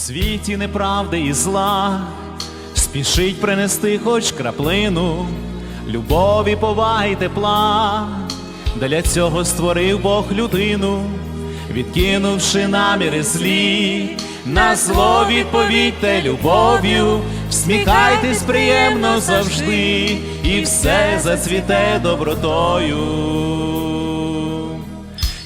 світі неправди і зла, спішить принести хоч краплину, любові, поваги, тепла. Для цього створив Бог людину, відкинувши наміри злі, на зло відповідьте любов'ю, всміхайтесь приємно завжди, і все зацвіте добротою.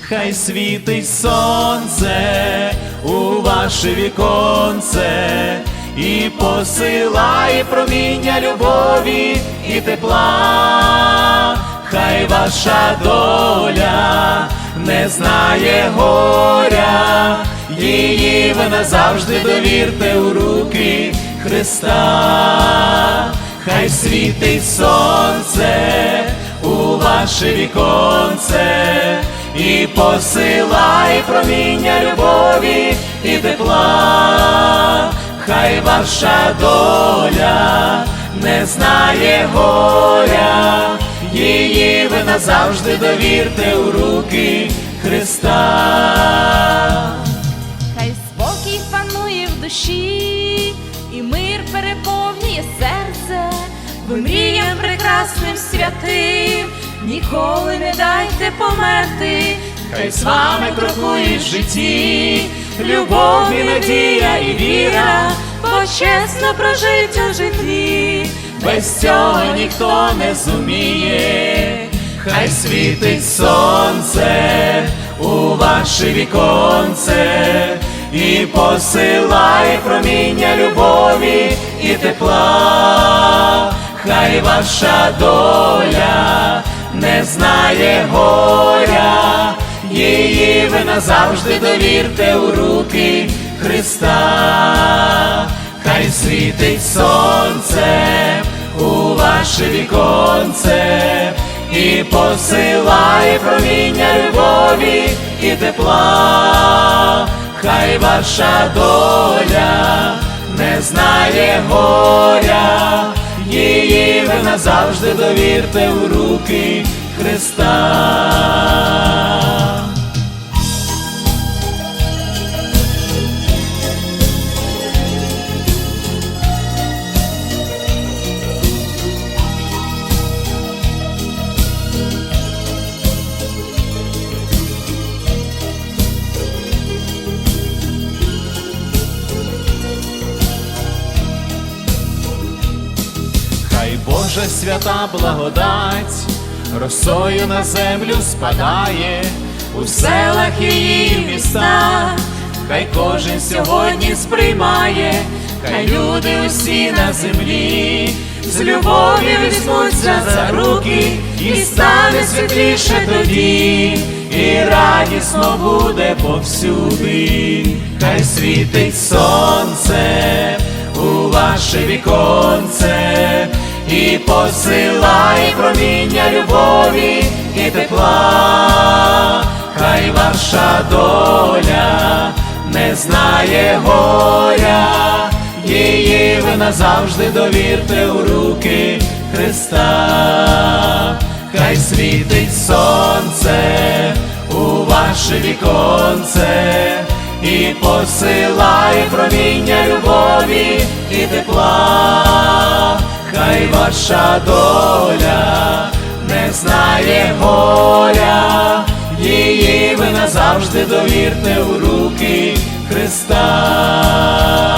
Хай світить сонце у ваше віконце і посилає проміння любові і тепла, хай ваша доля не знає горя, її ви назавжди довірте у руки Христа, хай світить сонце у ваше віконце посилай проміння любові і тепла, хай ваша доля не знає горя, її ви назавжди довірте у руки Христа. Хай спокій панує в душі, і мир переповнює серце, ви мріям прекрасним святим, ніколи не дайте померти, Хай з вами крокує в житті, любов і надія і віра, бо чесно прожить у житті, без цього ніхто не зуміє, хай світить сонце у ваше віконце і посилає проміння любові і тепла, хай ваша доля не знає горя, назавжди довірте у руки Христа, хай світить сонце у ваше віконце і посилає проміння любові і тепла, хай ваша доля не знає горя, її ви назавжди довірте у руки Христа. Хай Божа свята благодать росою на землю спадає у селах і її містах, хай кожен сьогодні сприймає, хай люди усі на землі з любов'ю візьмуться за руки, і стане світліше тоді, і радісно буде повсюди, хай світить сонце у ваше віконце і посилай проміння любові і тепла, хай ваша доля не знає горя, її ви назавжди довірте у руки Христа, хай світить сонце у ваше віконце. І посилає проміння любові і тепла, ваша доля не знає горя, її ви назавжди довірте у руки Христа.